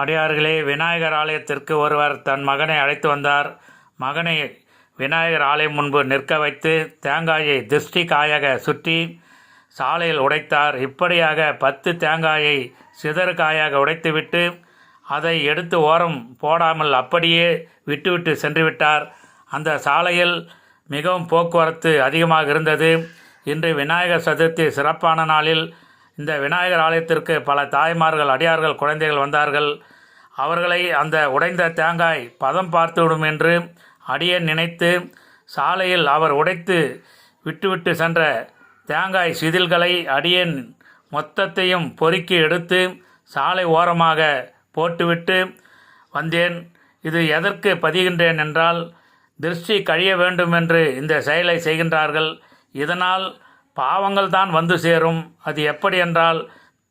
அடியார்களே விநாயகர் ஆலயத்திற்கு ஒருவர் தன் மகனை அழைத்து வந்தார். மகனை விநாயகர் ஆலயம் முன்பு நிற்க வைத்து தேங்காயை திருஷ்டி காயாக சுற்றி சாலையில் உடைத்தார். இப்படியாக பத்து தேங்காயை சிதறு காயாக உடைத்துவிட்டு அதை எடுத்து ஓரம் போடாமல் அப்படியே விட்டுவிட்டு சென்றுவிட்டார் அந்த சாலையில் மிகவும் போக்குவரத்து அதிகமாக இருந்தது. இன்று விநாயகர் சதுர்த்தி சிறப்பான நாளில் இந்த விநாயகர் ஆலயத்திற்கு பல தாய்மார்கள் அடியார்கள் குழந்தைகள் வந்தார்கள். அவர்களை அந்த உடைந்த தேங்காய் பதம் பார்த்துவிடும் என்று அடியேன் நினைத்து சாலையில் அவர் உடைத்து விட்டுவிட்டு சென்ற தேங்காய் சிதில்களை அடியன் மொத்தத்தையும் பொறுக்கி எடுத்து சாலை ஓரமாக போட்டுவிட்டு வந்தேன். இது எதற்கு பதிகின்றேன் என்றால் திருஷ்டி கழிய வேண்டும் என்று இந்த செயலை செய்கின்றார்கள். இதனால் பாவங்கள் தான் வந்து சேரும். அது எப்படி என்றால்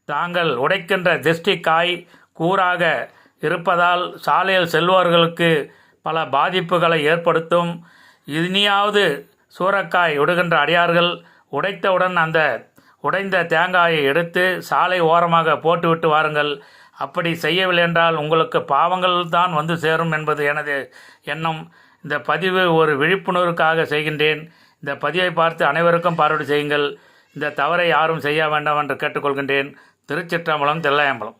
தாங்கள் உடைக்கின்ற திருஷ்டி காய் கூறாக இருப்பதால் சாலையில் செல்வர்களுக்கு பல பாதிப்புகளை ஏற்படுத்தும். இனியாவது சூறக்காய் விடுகின்ற அடியார்கள் உடைத்தவுடன் அந்த உடைந்த தேங்காயை எடுத்து சாலை ஓரமாக போட்டுவிட்டு வாருங்கள். அப்படி செய்யவில்லை என்றால் உங்களுக்கு பாவங்கள் தான் வந்து சேரும் என்பது எனது எண்ணம். இந்த பதிவு ஒரு விழிப்புணர்வுக்காக செய்கின்றேன். இந்த பதிவை பார்த்து அனைவருக்கும் பார்வையிட செய்யுங்கள். இந்த தவறை யாரும் செய்ய வேண்டாம் என்று கேட்டுக்கொள்கின்றேன். திருச்சிற்றம்பலம் தில்லையம்பலம்